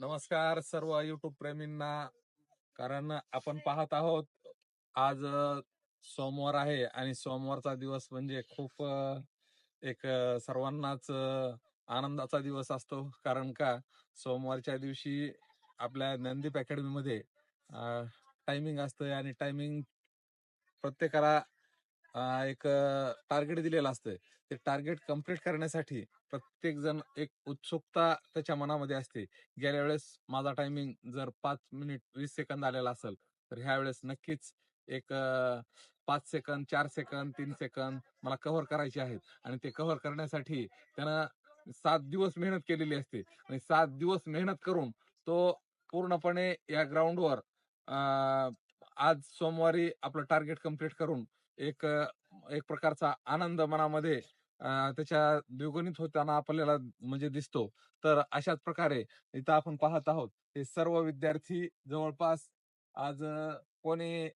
नमस्कार सर्व युट्यूब प्रेमींना. कारण आपण पाहत आहोत आज सोमवार आहे आणि सोमवारचा दिवस म्हणजे खूप एक सर्वांनाच आनंदाचा दिवस असतो. कारण का सोमवारच्या दिवशी आपल्या नंदीप अकॅडमीमध्ये टायमिंग असतं आणि टायमिंग प्रत्येकाला एक टार्गेट दिलेलं असतं ते टार्गेट कंप्लीट करण्यासाठी प्रत्येक जण एक उत्सुकता त्याच्या मनामध्ये असते. गेल्या वेळेस माझा टायमिंग जर पाच मिनिट वीस सेकंद आलेला असेल तर ह्या वेळेस नक्कीच एक पाच सेकंद चार सेकंद तीन सेकंद मला कव्हर करायचे आहेत. आणि ते कव्हर करण्यासाठी त्यानं सात दिवस मेहनत केलेली असते. आणि सात दिवस मेहनत करून तो पूर्णपणे या ग्राउंडवर आज सोमवारी आपलं टार्गेट कंप्लीट करून एक एक प्रकारचा आनंद मनामध्ये त्याच्या द्विगुणित होताना आपल्याला म्हणजे दिसतो. तर अशाच प्रकारे इथं आपण पाहत आहोत हे सर्व विद्यार्थी जवळपास आज कोणी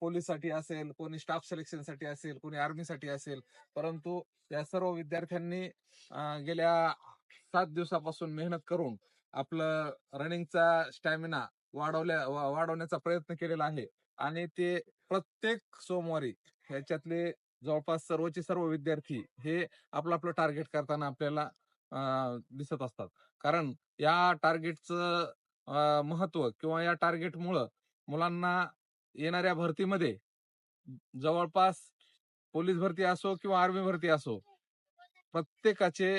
पोलीससाठी असेल कोणी स्टाफ सिलेक्शनसाठी असेल कोणी आर्मीसाठी असेल परंतु या सर्व विद्यार्थ्यांनी गेल्या सात दिवसापासून मेहनत करून आपलं रनिंगचा स्टॅमिना वाढवल्या वाढवण्याचा प्रयत्न केलेला आहे. आणि ते प्रत्येक सोमवारी ह्याच्यातले जवळपास सर्वचे सर्व विद्यार्थी हे आपलं आपलं टार्गेट करताना आपल्याला दिसत असतात. कारण या टार्गेटचं महत्त्व किंवा या टार्गेटमुळं मुलांना येणाऱ्या भरतीमध्ये जवळपास पोलीस भरती असो किंवा आर्मी भरती असो प्रत्येकाचे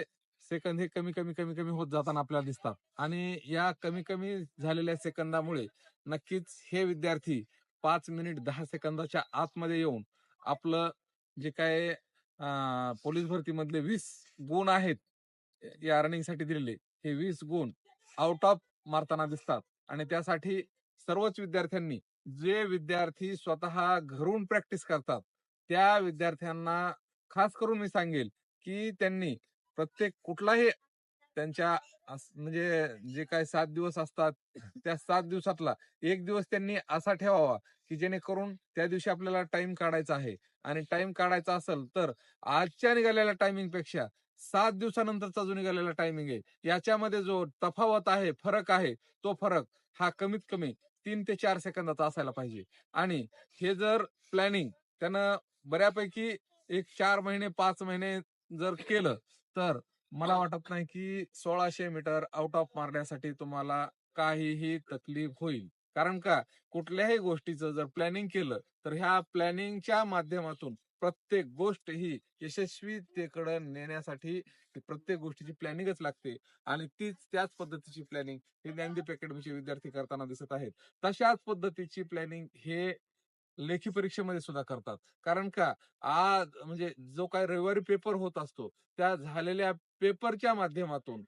सेकंद हे कमी कमी कमी कमी होत जाताना आपल्याला दिसतात. आणि या कमी कमी झालेल्या सेकंदामुळे नक्कीच हे विद्यार्थी पाच मिनिट दहा सेकंदाच्या आतमध्ये येऊन आपलं जे काय पोलीस भरतीमधले वीस गुण आहेत या रनिंगसाठी दिलेले. हे वीस गुण आउट ऑफ मारताना दिसतात. आणि त्यासाठी सर्वच विद्यार्थ्यांनी जे विद्यार्थी स्वतः घरून प्रॅक्टिस करतात त्या विद्यार्थ्यांना खास करून मी सांगेल की त्यांनी प्रत्येक कुठलाही त्यांच्या म्हणजे जे काय सात दिवस असतात त्या सात दिवसातला एक दिवस त्यांनी असा ठेवावा की जेणेकरून त्या दिवशी आपल्याला टाइम काढायचा आहे. आणि टाइम काढायचा असेल तर आजच्या निघालेल्या टायमिंगपेक्षा सात दिवसानंतरचा जो निघालेला टायमिंग आहे याच्यामध्ये जो तफावत आहे फरक आहे तो फरक हा कमीत कमी तीन ते चार सेकंदाचा असायला पाहिजे. आणि हे जर प्लॅनिंग त्यानं बऱ्यापैकी एक चार महिने पाच महिने जर केलं तर मला वाटत नाही की सोळाशे मीटर आउट ऑफ मारण्यासाठी तुम्हाला काहीही तकलीफ होईल. कारण का? कुठल्याही गोष्टीचं जर प्लॅनिंग केलं तर ह्या प्लॅनिंगच्या माध्यमातून प्रत्येक गोष्ट ही यशस्वीतेकडे नेण्यासाठी प्रत्येक गोष्टीची प्लॅनिंगच लागते. आणि तीच त्याच पद्धतीची प्लॅनिंग हे ज्ञानदीप अकॅडमीचे विद्यार्थी करताना दिसत आहेत. तशाच पद्धतीची प्लॅनिंग हे लेखी परीक्षेमध्ये सुद्धा करतात. कारण का? आज म्हणजे जो काय रविवारी पेपर होत असतो त्या झालेल्या पेपरच्या माध्यमातून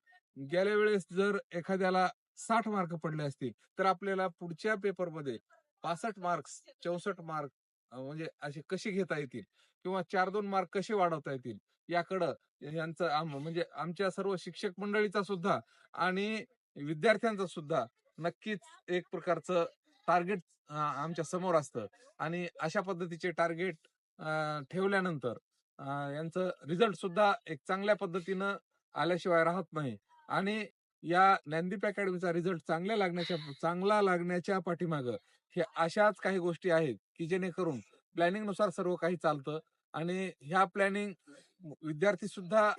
गेल्या वेळेस जर एखाद्याला साठ मार्क पडले असतील तर आपल्याला पुढच्या पेपरमध्ये पासष्ट मार्क्स चौसष्ट मार्क म्हणजे असे कसे घेता येतील? किंवा चार दोन मार्क कसे वाढवता येतील? याकडं यांचं आम- म्हणजे आमच्या सर्व शिक्षक मंडळीचा सुद्धा आणि विद्यार्थ्यांचा सुद्धा नक्कीच एक प्रकारचं टार्गेट आमच्यासमोर असतं. आणि अशा पद्धतीचे टार्गेट ठेवल्यानंतर यांचं रिझल्ट सुद्धा एक चांगल्या पद्धतीनं आल्याशिवाय राहत नाही. आणि या ज्ञानदीप अकॅडमीचा रिझल्ट चांगल्या लागण्याच्या चांगला लागण्याच्या पाठीमाग हे अशाच काही गोष्टी आहेत की जेणेकरून प्लॅनिंगनुसार सर्व काही चालतं आणि ह्या प्लॅनिंग विद्यार्थी सुद्धा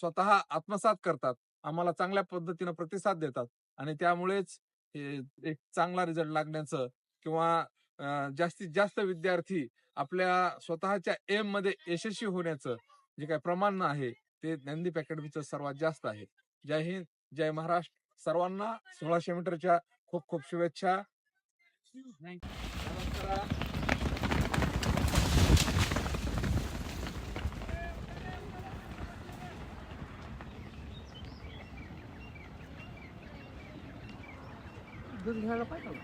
स्वतः आत्मसात करतात. आम्हाला चांगल्या पद्धतीनं प्रतिसाद देतात आणि त्यामुळेच एक चांगला रिझल्ट लागण्याचं किंवा जास्तीत जास्त विद्यार्थी आपल्या स्वतःच्या एममध्ये यशस्वी होण्याचं जे काही प्रमाण आहे ते ज्ञानदीप अकॅडमीचं सर्वात जास्त आहे. जय हिंद जय महाराष्ट्र. सर्वांना सोळाशे मीटरच्या खूप खूप शुभेच्छा. gừng hay là bắt đầu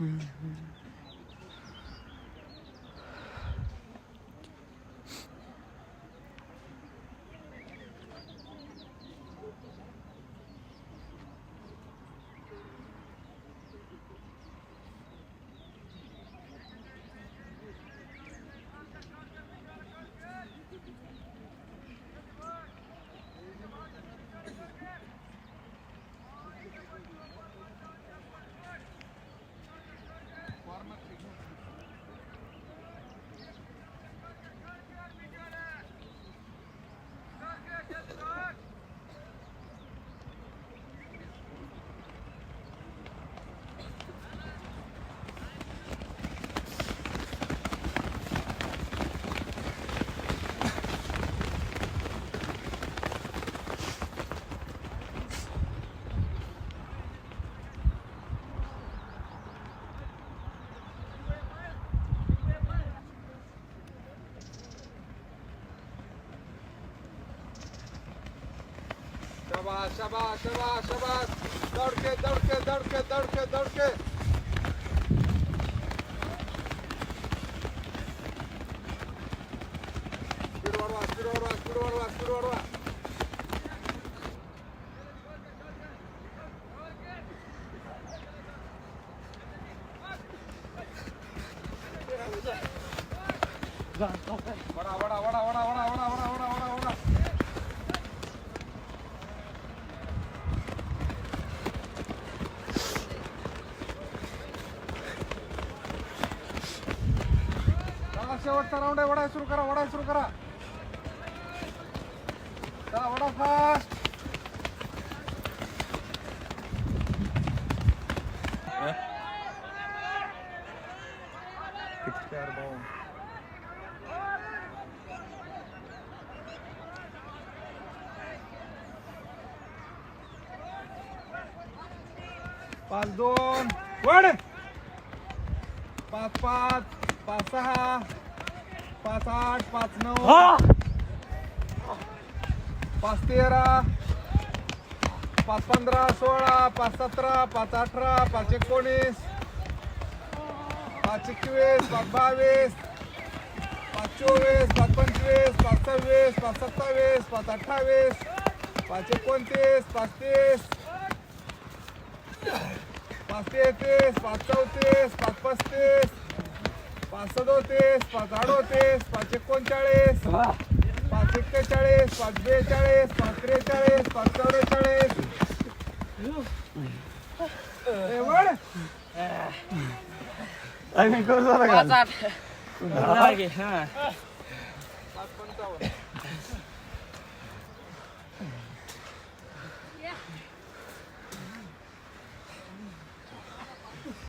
Mm-hmm. शाबास शाबास दौड़के दौड़के दौड़के दौड़के दौड़के स्पीड वाढवा स्पीड वाढवा स्पीड वाढवा स्पीड वाढवा वडा वडा वडा वडा वडा वडा वडा वडा शेवटचा राऊंड आहे. वडा सुरू करा वडा सुरू करा. चला वडा फास्ट पाच दोन. वड. पाच पाच. पाच सहा. पाच आठ पाच नऊ. पाच तेरा. पाच पंधरा सोळा पाच सतरा पाच अठरा पाच एकोणीस. पाच एकवीस पाच बावीस. पाच चोवीस पाच पंचवीस पाच सव्वीस पाच सत्तावीस पाच अठ्ठावीस पाच एकोणतीस पाच तीस. पाच तेहतीस पाच चौतीस पाच पस्तीस. पाच सदोतीस पाच अडोतीस पाच एकोणचाळीस पाच एक्केचाळीस पाच बेचाळीस पाच त्रेचाळीस पाच चौवेचाळीस आठ. पाच पंचावन्न